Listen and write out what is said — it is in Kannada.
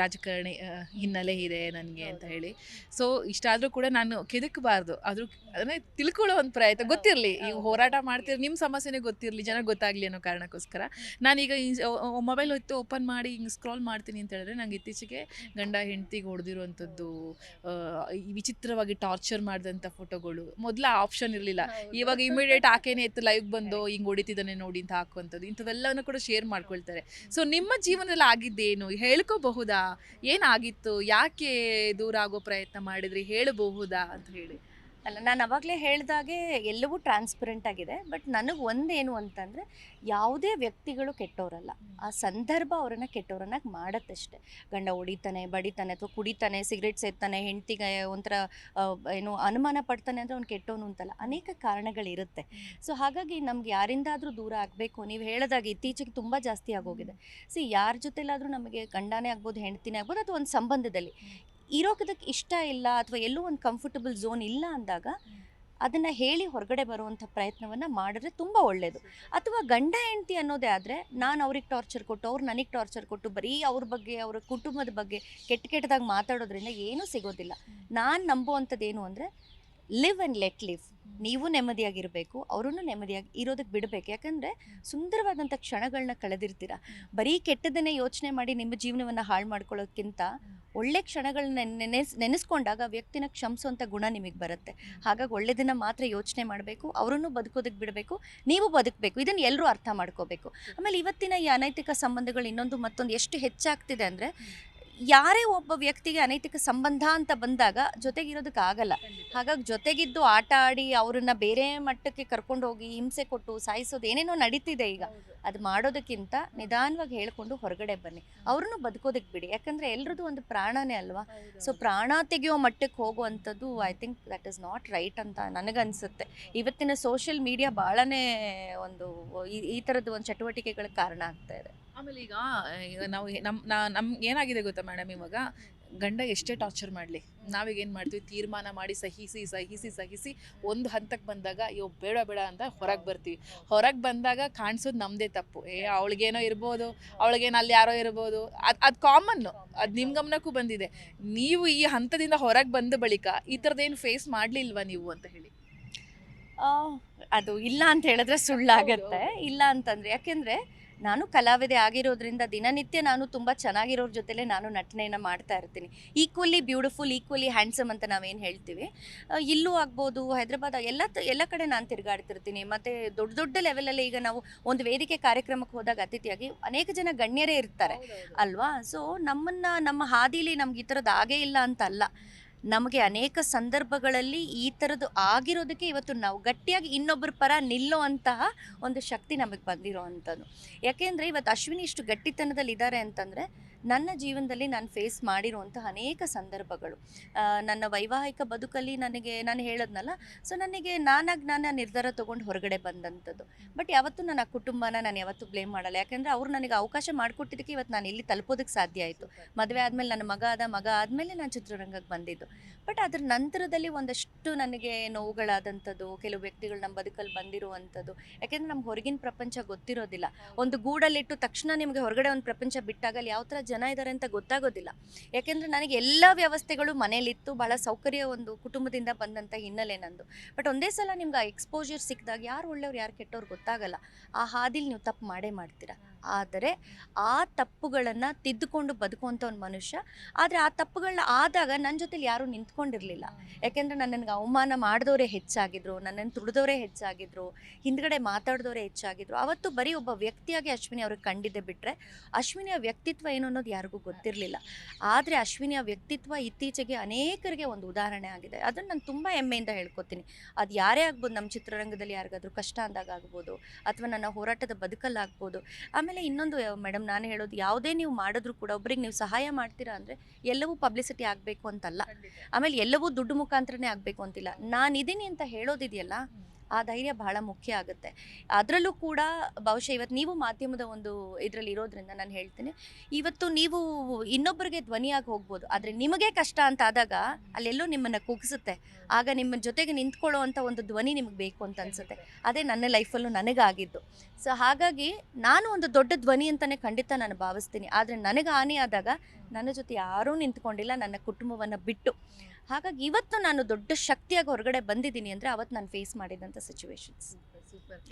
ರಾಜಕಾರಣಿ ಹಿನ್ನೆಲೆ ಇದೆ ನನಗೆ ಅಂತ ಹೇಳಿ. ಸೊ ಇಷ್ಟಾದರೂ ಕೂಡ ನಾನು ಕೆದಕ್ಬಾರ್ದು. ಆದರೂ ಅದನ್ನೇ ತಿಳ್ಕೊಳ್ಳೋ ಒಂದು ಪ್ರಯತ್ನ. ಗೊತ್ತಿರಲಿ ಈಗ ಹೋರಾಟ ಮಾಡ್ತಿರೋ ನಿಮ್ಮ ಸಮಸ್ಯೆನೇ ಗೊತ್ತಿರಲಿ ಜನ ಗೊತ್ತಾಗಲಿ ಅನ್ನೋ ಕಾರಣಕ್ಕೋಸ್ಕರ. ನಾನೀಗ ಮೊಬೈಲ್ ಹೊತ್ತು ಓಪನ್ ಮಾಡಿ ಹಿಂಗೆ ಸ್ಕ್ರಾಲ್ ಮಾಡ್ತೀನಿ ಅಂತ ಹೇಳಿದ್ರೆ ನಂಗೆ ಇತ್ತೀಚೆಗೆ ಗಂಡ ಹೆಂಡ್ತಿಗೆ ಹೊಡೆದಿರುವಂಥದ್ದು ವಿಚಿತ್ರವಾಗಿ ಟಾರ್ಚರ್ ಮಾಡಿದಂಥ ಫೋಟೋಗಳು ಮೊದಲ ಆಪ್ಷನ್ ಇರಲಿಲ್ಲ. ಇವಾಗ ಇಮಿಡಿಯೇಟ್ ಆಕೆನೇ ಇತ್ತು ಲೈವ್ ಬಂದು ಹಿಂಗೆ ಹೊಡಿತಿದ್ದಾನೆ ನೋಡಿ ಅಂತ ಹಾಕುವಂಥದ್ದು. ಇಂಥವೆಲ್ಲವನ್ನು ಕೂಡ ಶೇರ್ ಮಾಡ್ಕೊಳ್ತಾರೆ. ಸೊ ನಿಮ್ಮ ಜೀವನದಲ್ಲಿ ಆಗಿದ್ದೇನು ಹೇಳ್ಕೋಬಹುದಾ? ಏನಾಗಿತ್ತು? ಯಾಕೆ ದೂರ ಆಗೋ ಪ್ರಯತ್ನ ಮಾಡಿದ್ರಿ? ಹೇಳಬಹುದಾ ಅಂತ ಹೇಳಿ. ಅಲ್ಲ ನಾನು ಅವಾಗಲೇ ಹೇಳ್ದಾಗೆ ಎಲ್ಲವೂ ಟ್ರಾನ್ಸ್ಪರೆಂಟ್ ಆಗಿದೆ ಬಟ್ ನನಗೆ ಒಂದೇನು ಅಂತಂದರೆ ಯಾವುದೇ ವ್ಯಕ್ತಿಗಳು ಕೆಟ್ಟವರಲ್ಲ ಆ ಸಂದರ್ಭ ಅವರನ್ನು ಕೆಟ್ಟವರನ್ನಾಗಿ ಮಾಡತ್ತಷ್ಟೆ. ಗಂಡ ಹೊಡಿತಾನೆ ಬಡಿತಾನೆ ಅಥವಾ ಕುಡಿತಾನೆ ಸಿಗರೇಟ್ ಸೇರ್ತಾನೆ ಹೆಂಡ್ತಿಗೆ ಒಂಥರ ಏನು ಅನುಮಾನ ಪಡ್ತಾನೆ ಅಂದರೆ ಅವ್ನು ಕೆಟ್ಟವನು ಅಂತಲ್ಲ. ಅನೇಕ ಕಾರಣಗಳಿರುತ್ತೆ. ಸೊ ಹಾಗಾಗಿ ನಮ್ಗೆ ಯಾರಿಂದಾದರೂ ದೂರ ಆಗಬೇಕು. ನೀವು ಹೇಳಿದಾಗ ಇತ್ತೀಚೆಗೆ ತುಂಬ ಜಾಸ್ತಿ ಆಗೋಗಿದೆ. ಸಿ ಯಾರ ಜೊತೆಲಾದರೂ ನಮಗೆ ಗಂಡನೇ ಆಗ್ಬೋದು ಹೆಂಡ್ತಿನೇ ಆಗ್ಬೋದು ಅಥವಾ ಒಂದು ಸಂಬಂಧದಲ್ಲಿ. ಇರೋದಕ್ಕೆ ಇಷ್ಟ ಇಲ್ಲ ಅಥವಾ ಎಲ್ಲೂ ಒಂದು ಕಂಫರ್ಟಬಲ್ ಝೋನ್ ಇಲ್ಲ ಅಂದಾಗ ಅದನ್ನು ಹೇಳಿ ಹೊರಗಡೆ ಬರುವಂಥ ಪ್ರಯತ್ನವನ್ನು ಮಾಡಿದ್ರೆ ತುಂಬ ಒಳ್ಳೆಯದು ಅಥವಾ ಗಂಡ ಹೆಂಡತಿ ಅನ್ನೋದೇ ಆದರೆ ನಾನು ಅವ್ರಿಗೆ ಟಾರ್ಚರ್ ಕೊಟ್ಟು, ಅವ್ರು ನನಗೆ ಟಾರ್ಚರ್ ಕೊಟ್ಟು ಬರೀ ಅವ್ರ ಬಗ್ಗೆ, ಅವರ ಕುಟುಂಬದ ಬಗ್ಗೆ ಕೆಟ್ಟ ಕೆಟ್ಟದಾಗಿ ಮಾತಾಡೋದ್ರಿಂದ ಏನೂ ಸಿಗೋದಿಲ್ಲ. ನಾನು ನಂಬುವಂಥದ್ದು ಏನು ಅಂದರೆ ಲಿವ್ ಆ್ಯಂಡ್ ಲೆಟ್ ಲಿವ್ ನೀವು ನೆಮ್ಮದಿಯಾಗಿರಬೇಕು, ಅವರನ್ನು ನೆಮ್ಮದಿಯಾಗಿ ಇರೋದಕ್ಕೆ ಬಿಡಬೇಕು. ಯಾಕಂದರೆ ಸುಂದರವಾದಂಥ ಕ್ಷಣಗಳನ್ನ ಕಳೆದಿರ್ತೀರ. ಬರೀ ಕೆಟ್ಟದನ್ನೇ ಯೋಚನೆ ಮಾಡಿ ನಿಮ್ಮ ಜೀವನವನ್ನು ಹಾಳು ಮಾಡ್ಕೊಳ್ಳೋಕ್ಕಿಂತ ಒಳ್ಳೆ ಕ್ಷಣಗಳನ್ನ ನೆನೆಸ್, ನೆನೆಸ್ಕೊಂಡಾಗ ವ್ಯಕ್ತಿನ ಕ್ಷಮಿಸುವಂಥ ಗುಣ ನಿಮಗೆ ಬರುತ್ತೆ. ಹಾಗಾಗಿ ಒಳ್ಳೆಯದನ್ನು ಮಾತ್ರ ಯೋಚನೆ ಮಾಡಬೇಕು, ಅವರನ್ನು ಬದುಕೋದಕ್ಕೆ ಬಿಡಬೇಕು, ನೀವು ಬದುಕಬೇಕು. ಇದನ್ನು ಎಲ್ಲರೂ ಅರ್ಥ ಮಾಡ್ಕೋಬೇಕು. ಆಮೇಲೆ ಇವತ್ತಿನ ಈ ಅನೈತಿಕ ಸಂಬಂಧಗಳು ಇನ್ನೊಂದು ಮತ್ತೊಂದು ಎಷ್ಟು ಹೆಚ್ಚಾಗ್ತಿದೆ ಅಂದರೆ ಯಾರೇ ಒಬ್ಬ ವ್ಯಕ್ತಿಗೆ ಅನೈತಿಕ ಸಂಬಂಧ ಅಂತ ಬಂದಾಗ ಜೊತೆಗಿರೋದಕ್ಕೆ ಆಗಲ್ಲ. ಹಾಗಾಗಿ ಜೊತೆಗಿದ್ದು ಆಟ ಆಡಿ ಅವ್ರನ್ನ ಬೇರೆ ಮಟ್ಟಕ್ಕೆ ಕರ್ಕೊಂಡು ಹೋಗಿ ಹಿಂಸೆ ಕೊಟ್ಟು ಸಾಯಿಸೋದು ಏನೇನೋ ನಡೀತಿದೆ ಈಗ. ಅದು ಮಾಡೋದಕ್ಕಿಂತ ನಿಧಾನವಾಗಿ ಹೇಳ್ಕೊಂಡು ಹೊರಗಡೆ ಬನ್ನಿ. ಅವ್ರನ್ನು ಬದುಕೋದಕ್ಕೆ ಬಿಡಿ. ಯಾಕಂದ್ರೆ ಎಲ್ರದ್ದು ಒಂದು ಪ್ರಾಣನೇ ಅಲ್ವಾ? ಸೊ ಪ್ರಾಣ ತೆಗೆಯೋ ಮಟ್ಟಕ್ಕೆ ಹೋಗುವಂಥದ್ದು I think that is not right ಅಂತ ನನಗನ್ಸುತ್ತೆ ಇವತ್ತಿನ ಸೋಷಿಯಲ್ ಮೀಡಿಯಾ ಭಾಳನೇ ಒಂದು ಈ- ಈ ಥರದ್ದು ಒಂದು ಚಟುವಟಿಕೆಗಳಿಗೆ ಕಾರಣ ಆಗ್ತಾ ಇದೆ. ಆಮೇಲೆ ಈಗ ಈಗ ನಾವು ನಮ್ಮ ನಮ್ಗೆ ಏನಾಗಿದೆ ಗೊತ್ತಾ ಮೇಡಮ್ ಇವಾಗ? ಗಂಡ ಎಷ್ಟೇ ಟಾರ್ಚರ್ ಮಾಡಲಿ ನಾವೀಗ ಏನು ಮಾಡ್ತೀವಿ? ತೀರ್ಮಾನ ಮಾಡಿ ಸಹಿಸಿ ಸಹಿಸಿ ಸಹಿಸಿ ಒಂದು ಹಂತಕ್ಕೆ ಬಂದಾಗ ಅಯ್ಯೋ ಬೇಡ ಬೇಡ ಅಂತ ಹೊರಗೆ ಬರ್ತೀವಿ. ಹೊರಗೆ ಬಂದಾಗ ಕಾಣಿಸೋದು ನಮ್ಮದೇ ತಪ್ಪು. ಏ ಅವಳಿಗೇನೋ ಇರ್ಬೋದು ಅವಳಿಗೇನು ಅಲ್ಲಿ ಯಾರೋ ಇರ್ಬೋದು ಅದು ಅದು ಕಾಮನ್ನು ಅದು ನಿಮ್ಮ ಗಮನಕ್ಕೂ ಬಂದಿದೆ. ನೀವು ಈ ಹಂತದಿಂದ ಹೊರಗೆ ಬಂದ ಬಳಿಕ ಈ ಥರದ್ದೇನು ಫೇಸ್ ಮಾಡಲಿಲ್ವಾ ನೀವು ಅಂತ ಹೇಳಿ? ಆ, ಅದು ಇಲ್ಲ ಅಂತ ಹೇಳಿದ್ರೆ ಸುಳ್ಳಾಗತ್ತೆ. ಇಲ್ಲ ಅಂತಂದರೆ ಯಾಕೆಂದ್ರೆ ನಾನು ಕಲಾವಿದೆ ಆಗಿರೋದ್ರಿಂದ ದಿನನಿತ್ಯ ನಾನು ತುಂಬ ಚೆನ್ನಾಗಿರೋರ ಜೊತೆಲೆ ನಾನು ನಟನೆಯನ್ನು ಮಾಡ್ತಾ ಇರ್ತೀನಿ. ಈಕ್ವಲಿ ಬ್ಯೂಟಿಫುಲ್ ಈಕ್ವಲಿ ಹ್ಯಾಂಡ್ಸಮ್ ಅಂತ ನಾವೇನು ಹೇಳ್ತೀವಿ. ಇಲ್ಲೂ ಆಗ್ಬೋದು ಹೈದ್ರಾಬಾದ್ ಎಲ್ಲ ಎಲ್ಲ ಕಡೆ ನಾನು ತಿರುಗಾಡ್ತಿರ್ತೀನಿ. ಮತ್ತು ದೊಡ್ಡ ದೊಡ್ಡ ಲೆವೆಲಲ್ಲಿ ಈಗ ನಾವು ಒಂದು ವೇದಿಕೆ ಕಾರ್ಯಕ್ರಮಕ್ಕೆ ಹೋದಾಗ ಅತಿಥಿಯಾಗಿ ಅನೇಕ ಜನ ಗಣ್ಯರೇ ಇರ್ತಾರೆ. ಅಲ್ವಾ? ಸೊ ನಮ್ಮನ್ನು ನಮ್ಮ ಹಾದಿಲಿ ನಮ್ಗೆ ಈ ಥರದ್ದು ಆಗೇ ಇಲ್ಲ ಅಂತ ಅಲ್ಲ ನಮಗೆ ಅನೇಕ ಸಂದರ್ಭಗಳಲ್ಲಿ ಈ ಥರದ್ದು ಆಗಿರೋದಕ್ಕೆ ಇವತ್ತು ನಾವು ಗಟ್ಟಿಯಾಗಿ ಇನ್ನೊಬ್ಬರ ಪರ ನಿಲ್ಲೋ ಅಂತಹ ಒಂದು ಶಕ್ತಿ ನಮಗೆ ಬಂದಿರೋ ಅಂಥದ್ದು ಯಾಕೆಂದರೆ ಇವತ್ತು ಅಶ್ವಿನಿ ಇಷ್ಟು ಗಟ್ಟಿತನದಲ್ಲಿ ಇದ್ದಾರೆ ಅಂತಂದರೆ ನನ್ನ ಜೀವನದಲ್ಲಿ ನಾನು ಫೇಸ್ ಮಾಡಿರುವಂಥ ಅನೇಕ ಸಂದರ್ಭಗಳು. ನನ್ನ ವೈವಾಹಿಕ ಬದುಕಲ್ಲಿ ನನಗೆ, ನಾನು ಹೇಳದ್ನಲ್ಲ ಸೊ ನನಗೆ ನಾನಾಗಿ ನಾನು ನಿರ್ಧಾರ ತೊಗೊಂಡು ಹೊರಗಡೆ ಬಂದಂಥದ್ದು. ಬಟ್ ಯಾವತ್ತೂ ನನ್ನ ಕುಟುಂಬನ ನಾನು ಯಾವತ್ತೂ ಬ್ಲೇಮ್ ಮಾಡಲ್ಲ. ಯಾಕೆಂದರೆ ಅವ್ರು ನನಗೆ ಅವಕಾಶ ಮಾಡಿಕೊಟ್ಟಿದ್ದಕ್ಕೆ ಇವತ್ತು ನಾನು ಇಲ್ಲಿ ತಲುಪೋದಕ್ಕೆ ಸಾಧ್ಯ ಆಯಿತು. ಮದುವೆ ಆದಮೇಲೆ ನನ್ನ ಮಗ ಆದ, ಮಗ ಆದಮೇಲೆ ನಾನು ಚಿತ್ರರಂಗಕ್ಕೆ ಬಂದಿದ್ದು. ಬಟ್ ಅದರ ನಂತರದಲ್ಲಿ ಒಂದಷ್ಟು ನನಗೆ ನೋವುಗಳಾದಂಥದ್ದು, ಕೆಲವು ವ್ಯಕ್ತಿಗಳು ನಮ್ಮ ಬದುಕಲ್ಲಿ ಬಂದಿರುವಂಥದ್ದು. ಯಾಕೆಂದರೆ ನಮ್ಗೆ ಹೊರಗಿನ ಪ್ರಪಂಚ ಗೊತ್ತಿರೋದಿಲ್ಲ. ಒಂದು ಗೂಡಲ್ಲಿಟ್ಟು ತಕ್ಷಣ ನಿಮಗೆ ಹೊರಗಡೆ ಒಂದು ಪ್ರಪಂಚ ಬಿಟ್ಟಾಗಲ್ಲಿ ಯಾವ ಥರ ಜನ ಇದ್ದಾರೆ ಅಂತ ಗೊತ್ತಾಗೋದಿಲ್ಲ. ಯಾಕೆಂದರೆ ನನಗೆ ಎಲ್ಲ ವ್ಯವಸ್ಥೆಗಳು ಮನೇಲಿತ್ತು ಭಾಳ ಸೌಕರ್ಯ ಒಂದು ಕುಟುಂಬದಿಂದ ಬಂದಂಥ ಹಿನ್ನೆಲೆ ನಂದು. ಬಟ್ ಒಂದೇ ಸಲ ನಿಮ್ಗೆ ಆ ಎಕ್ಸ್ಪೋಜರ್ ಸಿಕ್ಕಿದಾಗ ಯಾರು ಒಳ್ಳೆಯವ್ರು ಯಾರು ಕೆಟ್ಟವ್ರು ಗೊತ್ತಾಗಲ್ಲ. ಆ ಹಾದಿಲಿ ನೀವು ತಪ್ಪು ಮಾಡೇ ಮಾಡ್ತೀರಾ. ಆದರೆ ಆ ತಪ್ಪುಗಳನ್ನು ತಿದ್ದುಕೊಂಡು ಬದುಕುವಂಥ ಒಂದು ಮನುಷ್ಯ. ಆದರೆ ಆ ತಪ್ಪುಗಳನ್ನ ಆದಾಗ ನನ್ನ ಜೊತೆಲಿ ಯಾರೂ ನಿಂತ್ಕೊಂಡಿರಲಿಲ್ಲ. ಯಾಕೆಂದರೆ ನನ್ನನ್ನು ಅವಮಾನ ಮಾಡಿದವರೇ ಹೆಚ್ಚಾಗಿದ್ರು ನನ್ನನ್ನು ತುಳಿದವರೇ ಹೆಚ್ಚಾಗಿದ್ರು, ಹಿಂದ್ಗಡೆ ಮಾತಾಡಿದವರೇ ಹೆಚ್ಚಾಗಿದ್ರು. ಅವತ್ತು ಬರೀ ಒಬ್ಬ ವ್ಯಕ್ತಿಯಾಗಿ ಅಶ್ವಿನಿ ಅವ್ರಿಗೆ ಕಂಡಿದ್ದೆ ಬಿಟ್ಟರೆ ಅಶ್ವಿನಿಯ ವ್ಯಕ್ತಿತ್ವ ಏನು ಅನ್ನೋದು ಯಾರಿಗೂ ಗೊತ್ತಿರಲಿಲ್ಲ. ಆದರೆ ಅಶ್ವಿನಿಯ ವ್ಯಕ್ತಿತ್ವ ಇತ್ತೀಚೆಗೆ ಅನೇಕರಿಗೆ ಒಂದು ಉದಾಹರಣೆ ಆಗಿದೆ. ಅದನ್ನು ನಾನು ತುಂಬ ಹೆಮ್ಮೆಯಿಂದ ಹೇಳ್ಕೊತೀನಿ. ಅದು ಯಾರೇ ಆಗ್ಬೋದು ನಮ್ಮ ಚಿತ್ರರಂಗದಲ್ಲಿ ಯಾರಿಗಾದರೂ ಕಷ್ಟ ಅಂದಾಗ ಆಗ್ಬೋದು, ಅಥವಾ ನನ್ನ ಹೋರಾಟದ ಬದುಕಲ್ಲಾಗ್ಬೋದು, ಆಮೇಲೆ ಇನ್ನೊಂದು ಮೇಡಮ್ ನಾನು ಹೇಳೋದು ಯಾವುದೇ ನೀವು ಮಾಡಿದ್ರು ಕೂಡ ಒಬ್ರಿಗೆ ನೀವು ಸಹಾಯ ಮಾಡ್ತೀರಾ ಅಂದರೆ ಎಲ್ಲವೂ ಪಬ್ಲಿಸಿಟಿ ಆಗಬೇಕು ಅಂತಲ್ಲ. ಆಮೇಲೆ ಎಲ್ಲವೂ ದುಡ್ಡು ಮುಖಾಂತರನೇ ಆಗಬೇಕು ಅಂತಿಲ್ಲ. ನಾನಿದ್ದೀನಿ ಅಂತ ಹೇಳೋದಿದೆಯಲ್ಲ ಆ ಧೈರ್ಯ ಬಹಳ ಮುಖ್ಯ ಆಗುತ್ತೆ. ಅದರಲ್ಲೂ ಕೂಡ ಬಹುಶಃ ಇವತ್ತು ನೀವು ಮಾಧ್ಯಮದ ಒಂದು ಇದರಲ್ಲಿ ಇರೋದ್ರಿಂದ ನಾನು ಹೇಳ್ತೀನಿ. ಇವತ್ತು ನೀವು ಇನ್ನೊಬ್ಬರಿಗೆ ಧ್ವನಿಯಾಗಿ ಹೋಗ್ಬೋದು, ಆದರೆ ನಿಮಗೆ ಕಷ್ಟ ಅಂತ ಆದಾಗ ಅಲ್ಲೆಲ್ಲೋ ನಿಮ್ಮನ್ನು ಕೂಗಿಸುತ್ತೆ. ಆಗ ನಿಮ್ಮ ಜೊತೆಗೆ ನಿಂತ್ಕೊಳ್ಳೋ ಅಂಥ ಒಂದು ಧ್ವನಿ ನಿಮಗೆ ಬೇಕು ಅಂತ ಅನ್ಸುತ್ತೆ. ಅದೇ ನನ್ನ ಲೈಫಲ್ಲೂ ನನಗಾಗಿದ್ದು. ಸೊ ಹಾಗಾಗಿ ನಾನು ಒಂದು ದೊಡ್ಡ ಧ್ವನಿ ಅಂತಲೇ ಖಂಡಿತ ನಾನು ಭಾವಿಸ್ತೀನಿ. ಆದರೆ ನನಗೆ ಹಾನಿ ಆದಾಗ ನನ್ನ ಜೊತೆ ಯಾರೂ ನಿಂತ್ಕೊಂಡಿಲ್ಲ ನನ್ನ ಕುಟುಂಬವನ್ನು ಬಿಟ್ಟು. ಹಾಗಾಗಿ ಇವತ್ತು ನಾನು ದೊಡ್ಡ ಶಕ್ತಿಯಾಗಿ ಹೊರಗಡೆ ಬಂದಿದ್ದೀನಿ ಅಂದರೆ ಅವತ್ತು ನಾನು ಫೇಸ್ ಮಾಡಿದಂಥ ಸಿಚುವೇಶನ್ಸ್ ಸೂಪರ್